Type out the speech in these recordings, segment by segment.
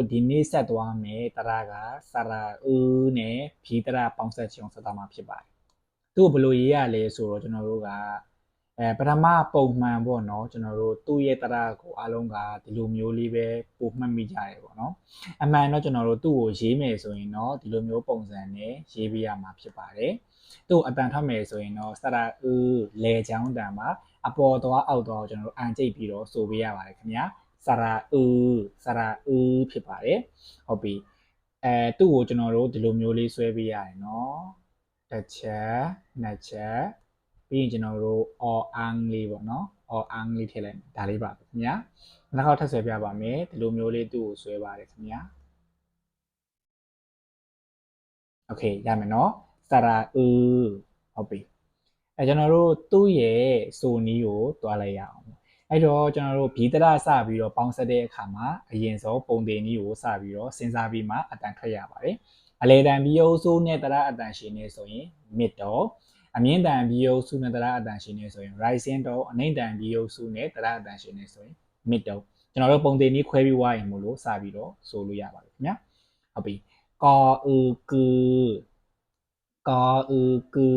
တို့ဒီနေ့ဆက်သွားမယ်တရကစရာဦးနဲ့ဘီတရပေါင်းဆက်ချင်အောင်ဆက်သွားမှာဖြစ်ပါတယ်သူ့ကိုဘယ်လိုရေးရလဲဆိုတော့ကျွန်တော်တို့ကအဲပထမပုံမှန်ပေါ့နော်ကျွန်တော်တို့သူ့ရဲ့တရကိုအားလုံးကဒီလိုမျိုးလေးပဲပုံမှတ်မိကြတယ်ပေါ့နော်အမှန်တော့ကျွန်တော်တို့သူ့ကိုရေးမယ်ဆိုရင်တော့ဒီလိုမျိုးပုံစံနဲ့ရေးပေးရမှာဖြစ်ပါတယ်သူ့အတန်ထွက်မယ်ဆိုရင်တော့စရာဦးလေချောင်းတန်မှာအပေါ်သွားအောက်သွားကိုကျွန်တော်တို့အန်ကျိတ်ပြီးတော့ဆိုပေးရပါတယ်ခင်ဗျာ စရာဦးစရာဦးဖြစ်ပါတယ်ဟုတ်ပြီအဲသူ့ကိုကျွန်တော်တို့ဒီလိုမျိုးလေးဆွဲပေးရတယ်နော်တစ်ချက်နှစ်ချက်ပြီးရင်ကျွန်တော်တို့ or ang လေးပေါ့နော် or ang လေးထည့်လိုက်ဒါလေးပါခင်ဗျာနောက်တစ်ခါထပ်ဆွဲပြပါမယ်ဒီလိုမျိုးလေးသူ့ကိုဆွဲပါတယ်ခင်ဗျာโอเคရမယ်နော်စရာဦးဟုတ်ပြီအဲကျွန်တော်တို့သူ့ရဲ့ဆိုနီးကိုတွားလိုက်ရအောင် အဲ့တော့ကျွန်တော်တို့ဘီတရစပြီးတော့ပေါင်းဆက်တဲ့အခါမှာအရင်ဆုံးပုံတင်ကြီးကိုစပြီးတော့စဉ်းစားပြီးမှအတန်ထွက်ရပါတယ်။အလေတန်ဘီယိုဆိုးနဲ့တရအတန်ရှင်နေဆိုရင် mid တော့အမြင့်တန်ဘီယိုစုနဲ့တရအတန်ရှင်နေဆိုရင် rising တော့အနှိမ့်တန်ဘီယိုစုနဲ့တရအတန်ရှင်နေဆိုရင် mid တော့ကျွန်တော်တို့ပုံတင်ကြီးခွဲပြီးွားရင်မို့လို့စပြီးတော့ဆိုလို့ရပါတယ်ခင်ဗျာ။ဟုတ်ပြီ။ကောအူကူကောအူကူ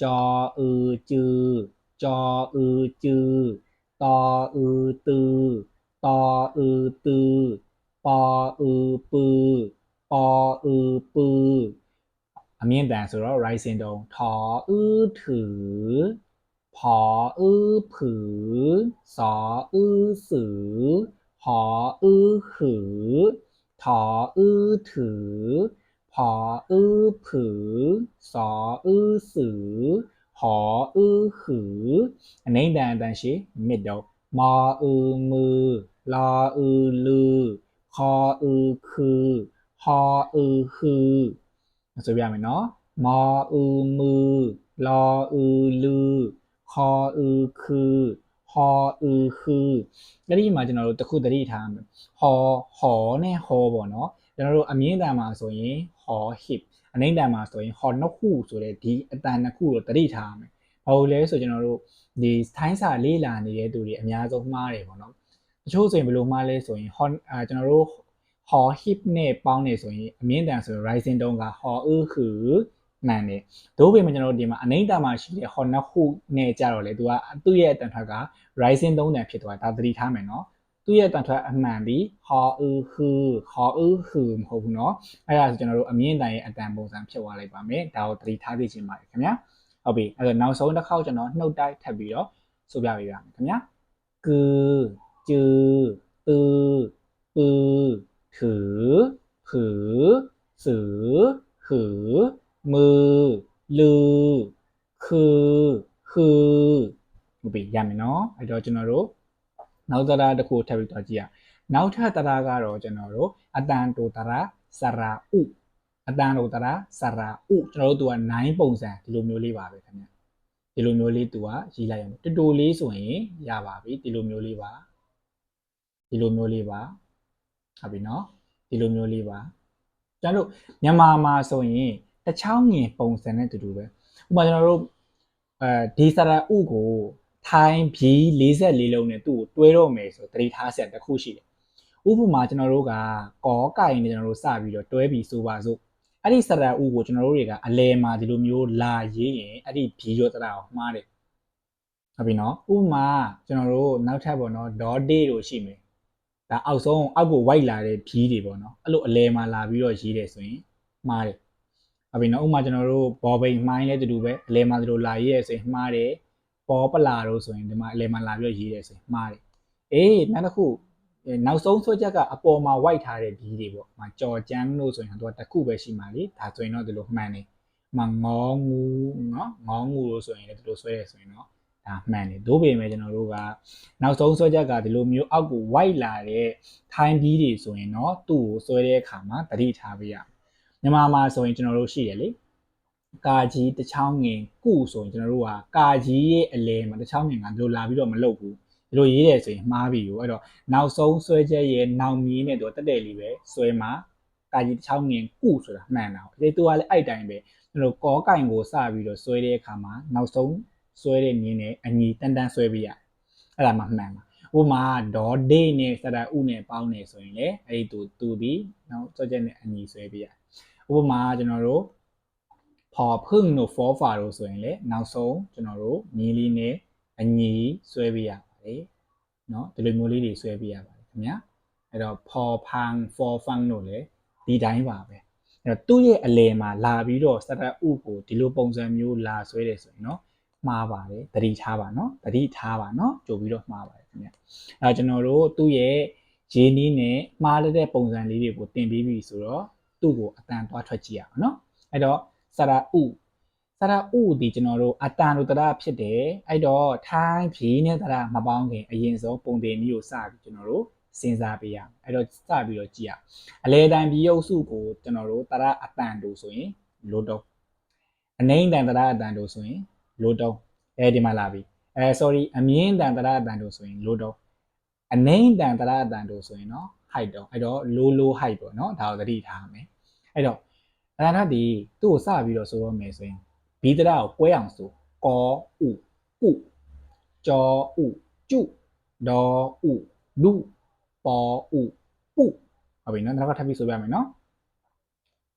ကြောအူကျူကြောအူကျူ ตออือตือ ตออือตือ ปออือปือ ปออือปืออเมียนแต่สุดแล้วไรเซนโดงทออือถือ ผออือผือ สออือสือ หออือหือ ถออือถือ ผออือผือ สออือสือ ဟောအူဟုအနိမ့်တန်အတန်ရှိမစ်တော့မာအူမူလာအူလူခာအူခုဟာအူဟုဆိုပြရမယ်နော်မာအူမူလာအူလူခာအူခုဟာအူခုအဲ့ဒီမှာကျွန်တော်တို့တခုတတိထားမယ်ဟောဟောနဲ့ဟောပေါ့နော်ကျွန်တော်တို့အမြင့်တန်မှာဆိုရင်ဟော hip အနိမ့်တန်မှာဆိုရင်ဟောနှစ်ခုဆိုတဲ့ဒီအတန်နှစ်ခုကိုသတိထားမယ်ဘာလို့လဲဆိုကျွန်တော်တို့ဒီထိုင်းစာလေးလာနေတဲ့သူတွေအများဆုံးမှားတယ်ပေါ့နော်တချို့ဆိုရင်ဘယ်လိုမှားလဲဆိုရင်ဟောအာကျွန်တော်တို့ဟော hip နဲ့ပေါင်းနေဆိုရင်အမြင့်တန်ဆိုရင် rising တုံးကဟောဥခုမှန်တယ်။တို့ပေမဲ့ကျွန်တော်တို့ဒီမှာအနိမ့်တာမှာရှိတဲ့ဟောနှစ်ခုနဲ့ကြတော့လေသူကသူ့ရဲ့အတန်ထွက်က rising သုံးတန်ဖြစ်သွားတာဒါသတိထားမယ်နော်။ သူ့ရဲ့အတန်ထွက်အမှန်ပြီးဟောဥခုဟောဥခုမဟုတ်ဘူးနော်။အဲ့ဒါဆိုကျွန်တော်တို့အမြင့်တန်ရဲ့အတန်ပုံစံဖြစ်သွားလိုက်ပါမယ်။ဒါကိုသတိထားသိချင်ပါတယ်ခင်ဗျာ။ဟုတ်ပြီအဲ့တော့နောက်ဆုံးတစ်ခေါက်ကျွန်တော်နှုတ်တိုက်ထပ်ပြီးတော့ဆိုပြပေးပါမယ်ခင်ဗျာ။ကူကျူတူပူถือผือสือหือ มือ ลือ คือคือဟုတ်ပြီရမယ်နော်အဲ့တော့ကျွန်တော်တို့ နောက်တရားတစ်ခုထပ်ပြီးတော့ကြည့်ရနောက်ထပ်တရားကတော့ကျွန်တော်တို့အတန်တိုတရားစရာဥအတန်တိုတရားစရာဥကျွန်တော်တို့သူက9ပုံစံဒီလိုမျိုးလေးပါပဲခင်ဗျဒီလိုမျိုးလေးသူကရေးလိုက်ရမယ်တူတူလေးဆိုရင်ရပါပြီဒီလိုမျိုးလေးပါဒီလိုမျိုးလေးပါဟုတ်ပြီနော်ဒီလိုမျိုးလေးပါကျွန်တော်တို့မြန်မာမှာဆိုရင်တချောင်းငင်ပုံစံနဲ့တူတူပဲဥပမာကျွန်တော်တို့အဲဒီစရာဥကို ထိုင်းဘီ44လုံးနဲ့သူ့ကိုတွဲတော့မယ်ဆိုတတိထားဆက်တစ်ခုရှိတယ်ဥပမာကျွန်တော်တို့ကကောကင်နဲ့ကျွန်တော်တို့စပြီးတော့တွဲပြီးဆိုပါစို့အဲ့ဒီစရာဥကိုကျွန်တော်တို့တွေကအလဲမှာဒီလိုမျိုးလာရေးရင်အဲ့ဒီဘီရောတရာကိုမှားတယ်ဟုတ်ပြီနော်ဥပမာကျွန်တော်တို့နောက်ထပ်ပေါ့နော် dot day တို့ရှိမယ်ဒါအောက်ဆုံးအောက်ကို white လာတဲ့ဘီးတွေပေါ့နော်အဲ့လိုအလဲမှာလာပြီးတော့ရေးတယ်ဆိုရင်မှားတယ်ဟုတ်ပြီနော်ဥပမာကျွန်တော်တို့ဘော်ဘိန်မှိုင်းလဲတူတူပဲအလဲမှာဒီလိုလာရေးရဆိုရင်မှားတယ် ပေါ်ပလာတို့ဆိုရင်ဒီမှာအလဲမှာလာပြီးတော့ရေးတယ်ဆိုရင်မှားတယ်အေးနောက်တစ်ခုနောက်ဆုံးဆွဲချက်ကအပေါ်မှာ white ထားတဲ့ဘီးတွေပေါ့။မှာကြော်ကျန်းလို့ဆိုရင်တော့တစ်ခုပဲရှိမှာလေ။ဒါဆိုရင်တော့ဒီလိုမှန်တယ်။မှာငေါငူနော်ငေါငူလို့ဆိုရင်လည်းဒီလိုဆွဲရဆိုရင်တော့ဒါမှန်တယ်။သို့ပေမဲ့ကျွန်တော်တို့ကနောက်ဆုံးဆွဲချက်ကဒီလိုမျိုးအောက်ကို white လာတဲ့ထိုင်းဘီးတွေဆိုရင်တော့သူ့ကိုဆွဲတဲ့အခါမှာတတိထားပေးရမယ်။မြန်မာမှာဆိုရင်ကျွန်တော်တို့ရှိတယ်လေ။ ကာကြီးတစ်ချောင်းငင်ကုဆိုရင်ကျွန်တော်တို့ကကာကြီးရဲ့အလဲမှာတစ်ချောင်းငင်ကဒီလိုလာပြီးတော့မလုပ်ဘူး။ဒီလိုရေးတယ်ဆိုရင်မှားပြီကိုအဲ့တော့နောက်ဆုံးဆွဲချက်ရဲ့နောက်မီးနဲ့တော့တက်တယ်လေးပဲဆွဲမှာကာကြီးတစ်ချောင်းငင်ကုဆိုတာမှန်တာ။ဒီတူကလည်းအဲ့တိုင်းပဲကျွန်တော်ကောကင်ကိုစပြီးတော့ဆွဲတဲ့အခါမှာနောက်ဆုံးဆွဲတဲ့နင်းနဲ့အညီတန်တန်ဆွဲပေးရအဲ့ဒါမှမှန်ပါဥဥပမာဒေါ်ဒေနဲ့စရဥနဲ့ပေါင်းနေဆိုရင်လေအဲ့ဒီသူသူဒီနော်စောချက်နဲ့အညီဆွဲပြရဥပမာကျွန်တော်တို့ ဖော်ဖึ่งတို့ for far တို့ဆိုရင်လေနောက်ဆုံးကျွန်တော်တို့မြည်လေးနဲ့အညီဆွဲပြရပါတယ်နော်ဒီလိုမျိုးလေးတွေဆွဲပြရပါတယ်ခင်ဗျာအဲ့တော့ဖော်ဖန် for fun တို့လေဒီတိုင်းပါပဲအဲ့တော့သူ့ရဲ့အလယ်မှာလာပြီးတော့စရဥကိုဒီလိုပုံစံမျိုးလာဆွဲတယ်ဆိုရင်နော်မှားပါတယ်တတိထားပါနော်တတိထားပါနော်ကြိုပြီးတော့မှားပါတယ်ခင်ဗျအဲကျွန်တော်တို့သူ့ရဲ့ရင်းနှီးနဲ့မှားတဲ့ပုံစံလေးတွေကိုတင်ပြီးပြီဆိုတော့သူ့ကိုအတန်သွားထွက်ကြည့်ရအောင်နော်အဲ့တော့ စရဥစရဥဒီကျွန်တော်တို့အတန်တို့တရဖြစ်တယ်အဲ့တော့ထိုင်းဖြီးနဲ့တရမပေါင်းခင်အရင်ဆုံးပုံတင်မျိုးကိုစပြီးကျွန်တော်တို့စဉ်းစားပေးရအောင်အဲ့တော့စပြီးတော့ကြည့်ရအောင်အလဲတန်ပြီးရုပ်စုကိုကျွန်တော်တို့တရအတန်တို့ဆိုရင်လိုတော့အနှိမ့်တန်တရအတန်တို့ဆိုရင်လိုတော့အဲဒီမှာလာပြီအဲ sorry အမြင့်တန်တရအတန်တို့ဆိုရင်လိုတော့အနှိမ့်တန်တရအတန်တို့ဆိုရင်เนาะ height တော့အဲ့တော့ low low height ပေါ့เนาะဒါကိုသတိထားရမယ်အဲ့တော့ အတန်ထဒီသူ့ကိုစပြီးတော့ဆိုတော့မယ်ဆိုရင်ဘီတရကိုကွဲအောင်ဆိုကောဥပုကြောဥကျုဒေါဥလူပေါ်ဥပုဟုတ်ပြီเนาะနောက်ကထပ်ပြီးဆိုပြမယ်เนาะ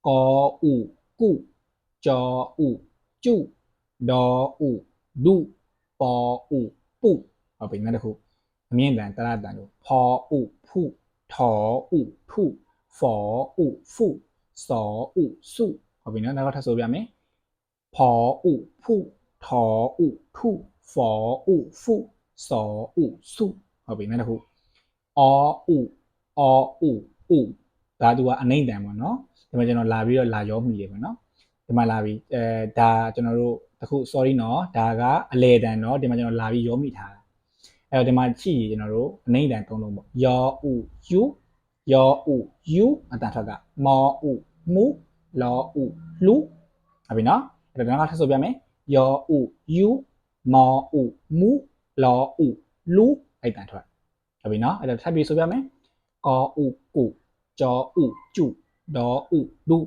ကောဥကုကြောဥကျုဒေါဥလူပေါ်ဥပုဟုတ်ပြီနောက်တစ်ခုအမြင့်တန်တရတန်တို့ဖောဥဖုထောဥထုဖောဥဖု စောဥစုဟုတ်ပြီနော်နောက်ကထပ်ဆိုပြမယ်ဖောဥဖုထောဥထုဖောဥဖုစောဥစုဟုတ်ပြီနောက်တစ်ခုအောဥအောဥဥဒါသူကအနိုင်တန်ပေါ့နော်ဒီမှာကျွန်တော်လာပြီးတော့လာရောမိတယ်ပေါ့နော်ဒီမှာလာပြီးအဲဒါကျွန်တော်တို့တခု sorry နော်ဒါကအလေတန်နော်ဒီမှာကျွန်တော်လာပြီးရောမိထားတာအဲတော့ဒီမှာကြည့်ကျွန်တော်တို့အနိုင်တန်သုံးလုံးပေါ့ယောဥယူယောဥယူအတန်ထက်ကမောဥ မှုလောဥလူဟုတ်ပြီနော်အဲ့တော့ဒါကထပ်ဆိုပြမယ်ယောဥယူမောဥမူလောဥလူအဲ့တန်ထွက်ဟုတ်ပြီနော်အဲ့တော့ထပ်ပြီးဆိုပြမယ်ကောဥကုကြောဥကျုဒေါဥလူ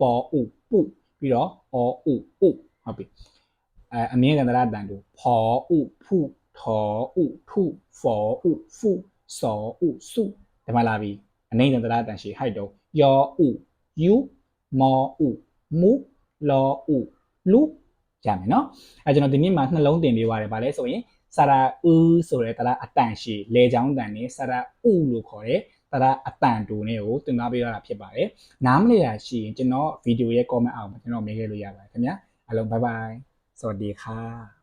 ပေါ်ဥပုပြီးတော့အောဥဥဟုတ်ပြီအဲအမြင့်ကန္တရတန်တူဖောဥဖုထောဥထုဖောဥဖုစောဥစုဒီမှာလာပြီအနေကန္တရတန်ရှိဟိုက်တော့ယောဥ ယူမောဥမူလောဥလူရမယ်နော်အဲကျွန်တော်ဒီနေ့မှာနှလုံးတင်ပေးပါတယ်ဗာလဲဆိုရင်စရာဥဆိုတဲ့တရအတန်ရှိလေချောင်းတန်နေစရာဥလို့ခေါ်တယ်တရအတန်တူနဲ့ကိုတင်သားပေးရတာဖြစ်ပါတယ်နားမလည်ရရှိရင်ကျွန်တော်ဗီဒီယိုရဲ့ comment အောက်မှာကျွန်တော်မေးခဲ့လို့ရပါတယ်ခင်ဗျာအားလုံး bye bye สวัสดีค่ะ